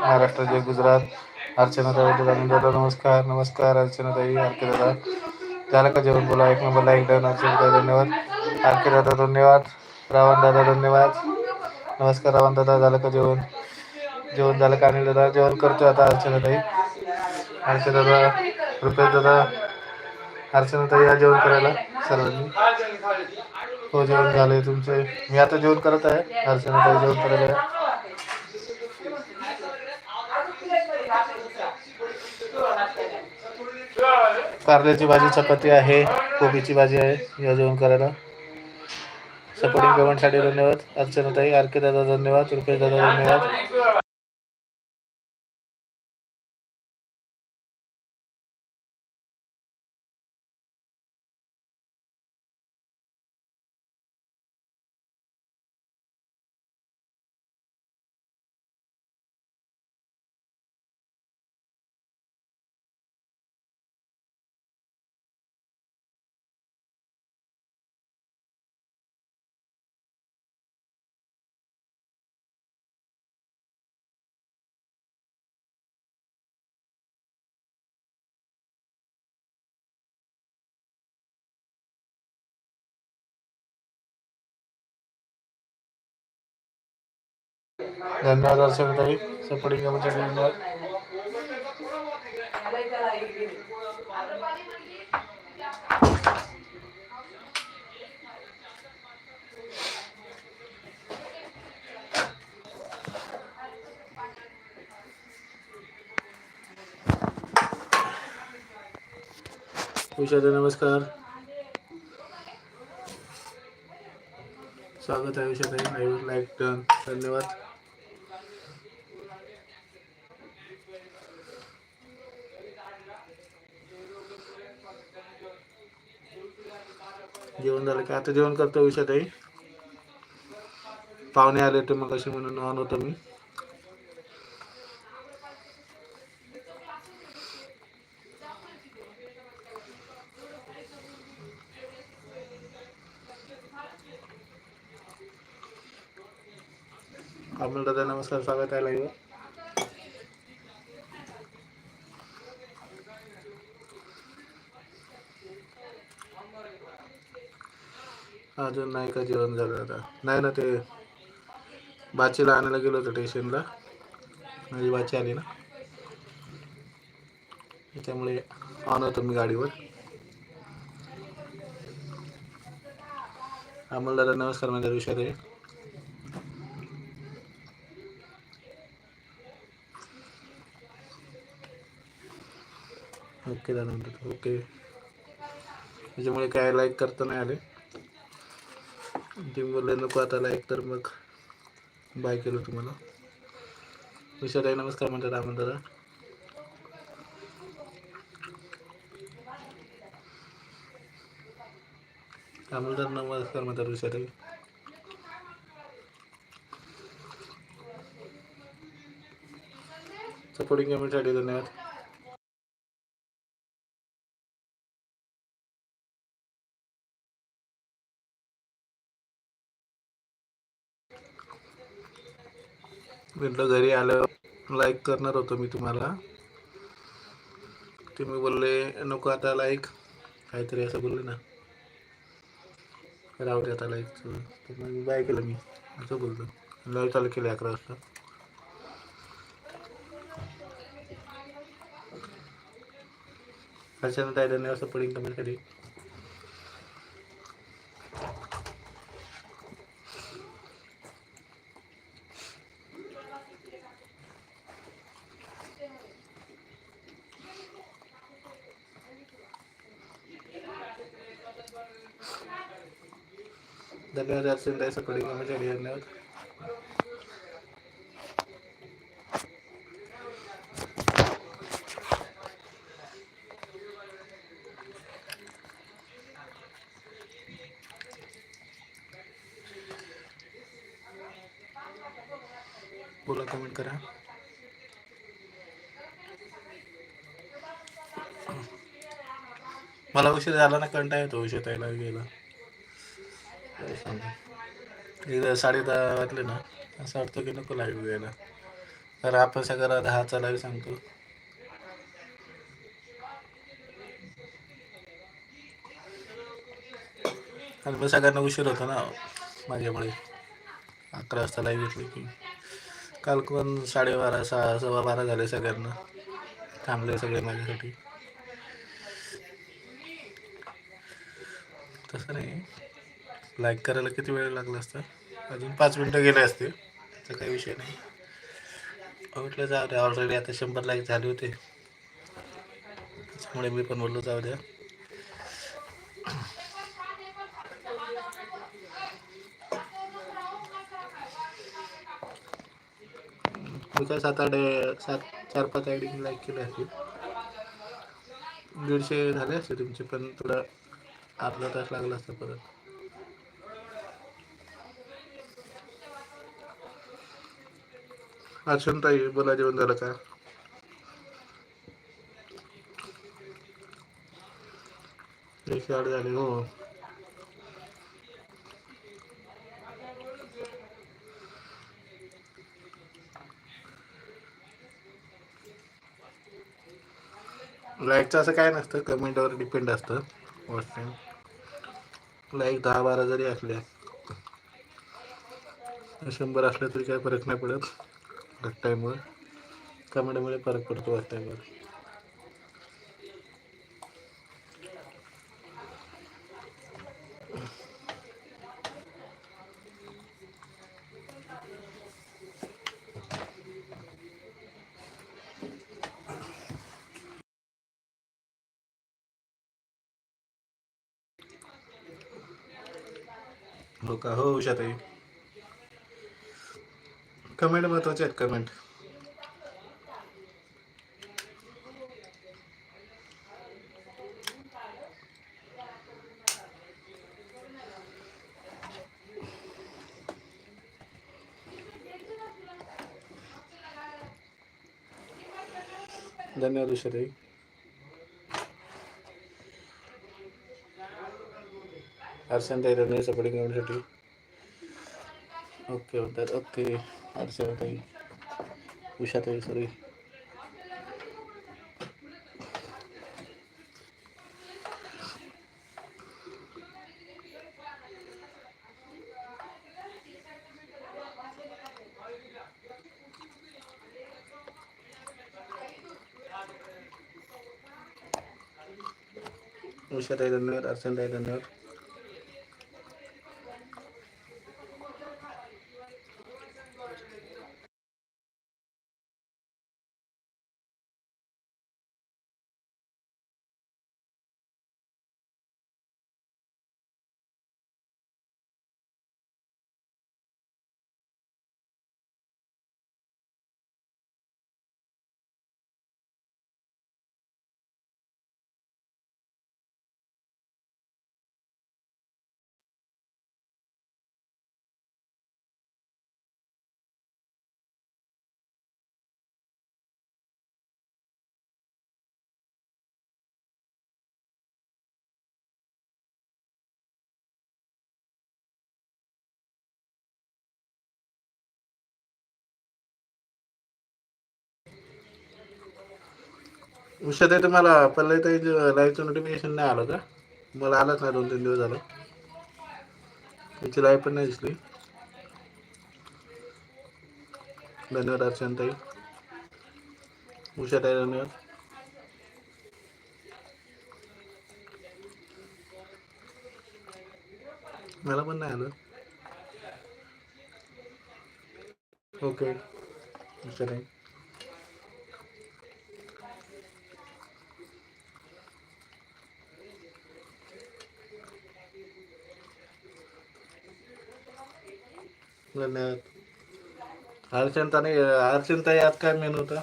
महाराष्ट्र जय गुजरात अर्चना दादा नमस्कार नमस्कार अर्चना ताई आरके दादा. झालं का जेवण बोला? एक नंबर लाईक डन अर्चना ताई धन्यवाद. आरके दादा धन्यवाद. रावण दादा धन्यवाद. नमस्कार रावण दादा झालं का जेवण? जेवण झालं का? अनिल दादा जेवण करतोय आता अर्चना ताई. अर्चना दादा रुपेश दादा अर्चना ताई या जेवण करायला सर्वांनी. हो जेवण झालंय तुमचे. मी आता जेवण करत आहे. अर्चना ताई जेवण करायला आहे. कारल्याची भाजी चपाती आहे. कोबीची भाजी आहे. या जेवण करायला. सपोर्टिंग पेमेंटसाठी धन्यवाद. अर्चना ताई आर के दादा धन्यवाद. रुपेश दादा धन्यवाद. धन्यवाद अर्चना ताई सपोर्टिंग पेमेंटसाठी धन्यवाद उषादा नमस्कार. स्वागत आहे उषा ताई वुड लाईक डन धन्यवाद जेवण झालं का? आता जेवण करतो उषा ताई पाहुणे आले होते मग असे म्हणून ऑन होतो मी. अमोल दादा नमस्कार स्वागत आहे लाईव्ह अजून नाही का जेवण झालं आता? नाही ना ते बाचीला आणायला गेलो होतो स्टेशनला. माझी बाची आली ना. त्यामुळे ऑन होतो मी गाडीवर. अमोल दादा नमस्कार माझ्या विषय आहे. ओके दादा म्हणतात ओके. त्याच्यामुळे काय लाईक करता नाही आले. ते बोलले नको आता लाईक तर मग बाय केलं तुम्हाला. विषय नमस्कार म्हणतात रामन दादा अमोलदार नमस्कार म्हणतात विषय सपोर्टिंग कमेंटसाठी धन्यवाद. म्हटलं घरी आलं लाईक करणार होतो मी तुम्हाला. तुम्ही बोलले नको आता लाईक काहीतरी असं बोलले ना. राहू दे आता लाईक तर मग बाय केलं मी. असं बोलतो लाईव्ह चालू केलं अकरा वाजता. अर्चना नाही असं पडेल कमेंटसाठी धन्यवाद अर्चना ताई सपोर्टिंग कमेंटसाठी धन्यवाद बोला कमेंट करा. मला उशीर झाला ना कंटाळा येतो उशीर यायला गेला. एकदा साडे दहा वाजले ना असं वाटतं की नको लाईव्ह घ्यायला तर आपण सगळ्याला दहा चालावी सांगतो. आणि मग सगळ्यांना उशीर होतो ना माझ्यामुळे. अकरा वाजता लाईव्ह घेतली की. काल पण साडेबारा सहा सव्वा बारा झाले सगळ्यांना. थांबले सगळे माझ्यासाठी. तसं नाही. लाईक करायला किती वेळ लागला असता? अजून पाच मिनटं गेले असते त्याचा काही विषय नाही. म्हटलं जाऊ द्या ऑलरेडी आता शंभर लाईक झाले होते. त्याच्यामुळे मी पण बोललो जाऊ द्या. मी काय सात आठ सात चार पाच आयडी लाईक केले असतील. दीडशे झाले असते तुमचे पण थोडा अर्धा तास लागला असता परत. ताई बोला जेवण झालं का? एकशे आठ झाले हो. लाईकचं असं काय नसतं कमेंटवर डिपेंड असतं. व्हॉट्सअप लाईक दहा बारा जरी असल्या शंभर असलं तरी काय फरक नाही पडत. घट टाईमवर फरक पडतो वाट टाईमवर हो का? हो उषाताई. कमेंट महत्त्वाचे आहेत कमेंट. धन्यवाद उषाताई. अर्चनताई धन्यवाद सपोर्टिंग करण्यासाठी. ओके म्हणतात ओके. अर्चनाताई उषाताई सॉरी उषाताई धन्यवाद अर्चनताई धन्यवाद उषाताई तुम्हाला पल्ले ताई लाईव्हचं नोटिफिकेशन नाही आलं का? मला आलंच नाही दोन तीन दिवस झालं. त्याची लाईव्ह पण नाही दिसली. धन्यवाद अर्शन ताई उषा ताई धन्यवाद. मला पण नाही आलं. ओके उषाताई. धन्यवाद आणि हर्षंताई आज काय मेन होता.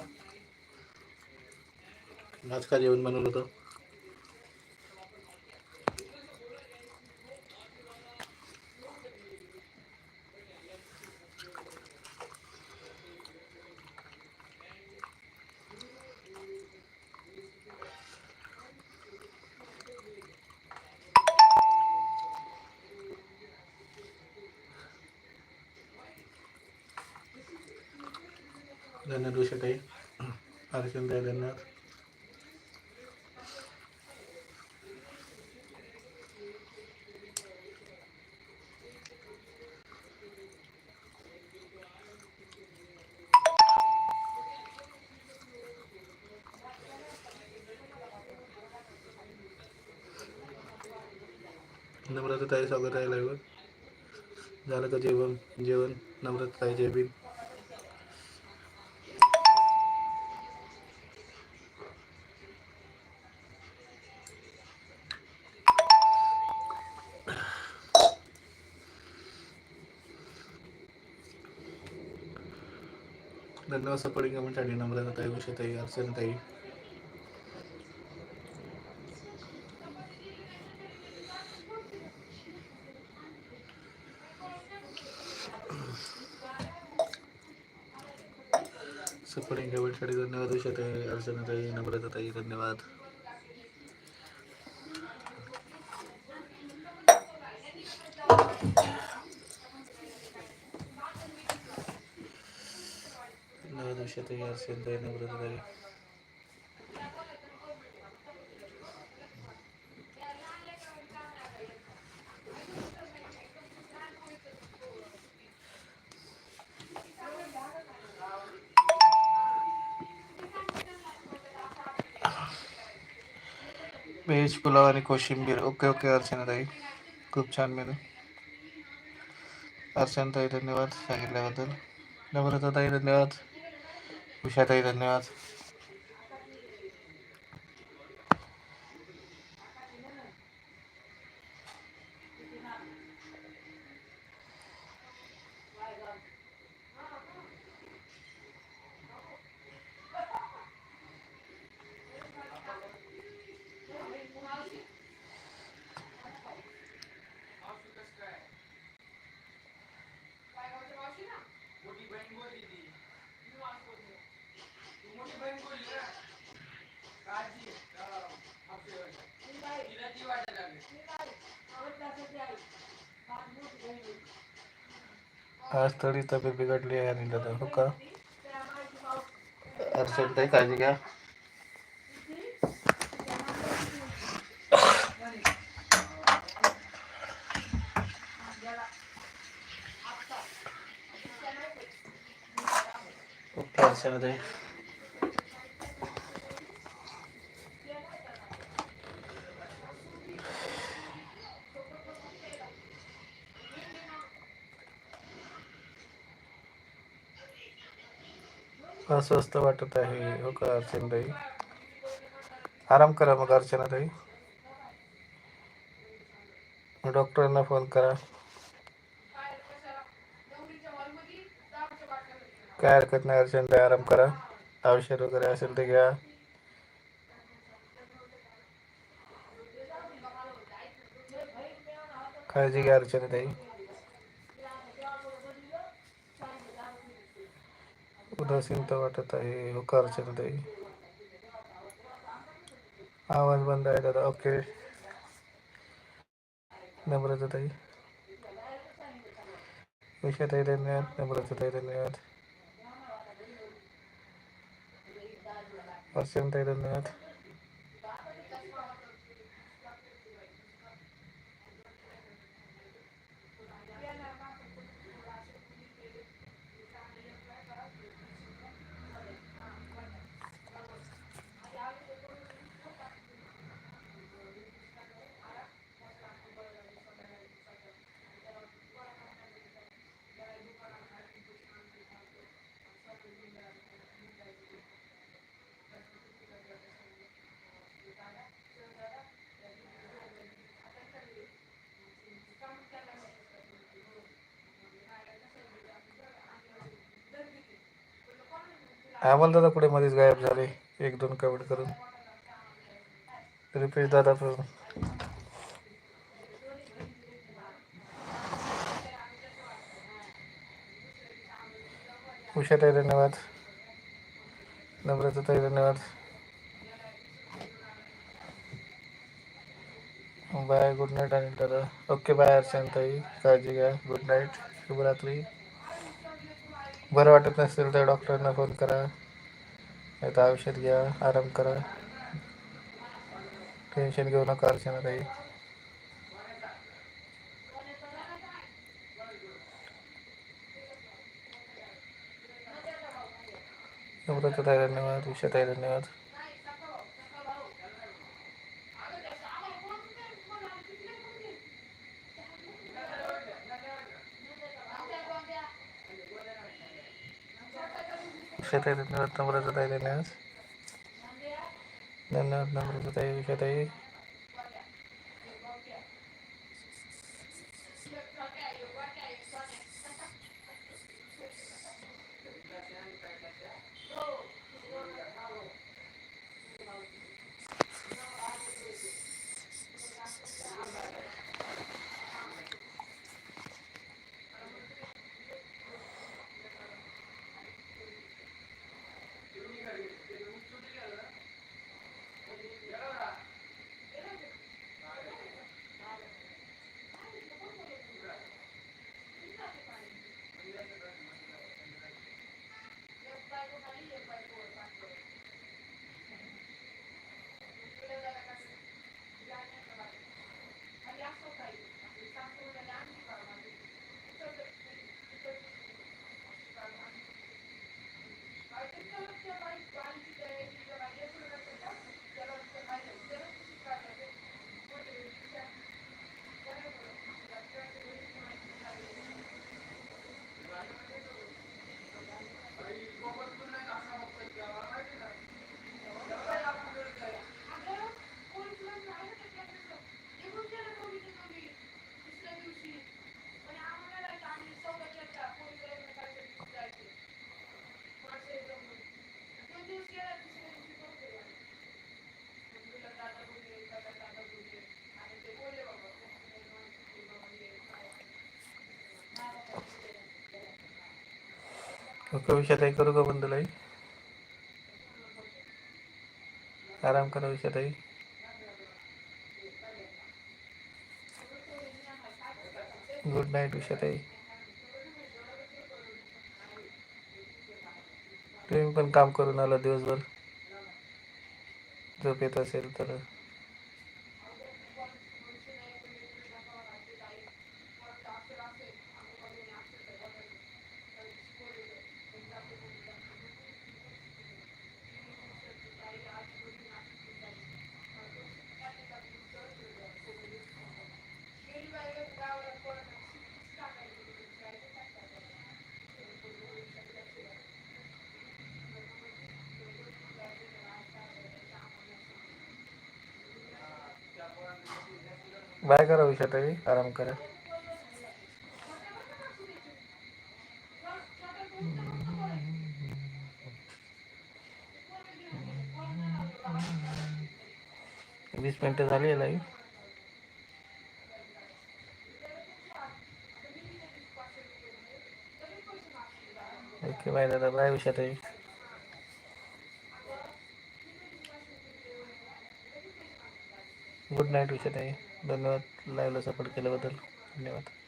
आज काय जेवण बनवलं होतं. धन्यवाद उषाताई अर्चनाताई धन्यवाद नम्रता ताई स्वागत आहे लाईव्ह झालं का जेवण? जेवण? नम्रता ताई जय धन्यवाद सपोर्टिंग कमेंटसाठी नम्रता ताई उषाताई अर्चनाताई सपोर्टिंग कमेंटसाठी धन्यवाद उषाताई अर्चनाताई नम्रता ताई धन्यवाद. उषाताई अर्चनाताई नम्रता ताई व्हेज पुलाव आणि कोशिंबीर. ओके ओके, अर्चनाताई. खूप छान मेनू. अर्चनाताई, धन्यवाद. सांगितल्याबद्दल. नम्रताताई, धन्यवाद. उषाताई धन्यवाद. आज थोडी तब्येत बिघडली आहे आणि दादा हो का। अर्चनाताई काळजी घ्या ओके अर्चनाताई अस्वस्थ वाटत आहे. हो का अर्चनाताई आराम करा मग अर्चनाताई. डॉक्टरांना फोन करा. काय हरकत नाही अर्चनाताई आराम करा. औषध वगैरे असेल ते घ्या. काळजी घ्या अर्चनाताई. उदासीनता वाटत आहे हो आवाज बंद आहे दादा. ओके. नम्रताताई विषयताई धन्यवाद. नम्रताई धन्यवाद. वसंताई धन्यवाद. हॅमल दादा कुठे मध्येच गायब झाले? एक दोन कमेंट करून. रिपीट दादा पण. उषाताई धन्यवाद. नम्रता ताई धन्यवाद. बाय गुड नाईट आणि दादा. ओके बाय अर्चनाताई काळजी घ्या. गुड नाईट शुभरात्री. बरं वाटत नसेल तर डॉक्टरांना फोन करा. नाही तर औषध घ्या आराम करा. टेन्शन घेऊ नका अर्चना ताई अमृताताई धन्यवाद. उषाताई धन्यवाद. उषाताई धन्यवाद नम्रता ताई धन्यवाद धन्यवाद नम्रता ताई उषाताई ओके विषाताई करू का बंद लाई आराम करा विषाताई गुड नाईट विषाताई तुम्ही पण काम करून आला दिवसभर. झोप येत असेल तर. बाय करा हो उषाताई आराम करा. वीस मिनटं झाली आहे लाईव्ह ओके बाय दादा बाय हो उषाताई गुड नाईट उषाताई धन्यवाद. लाईव्हला सपोर्ट केल्याबद्दल. धन्यवाद.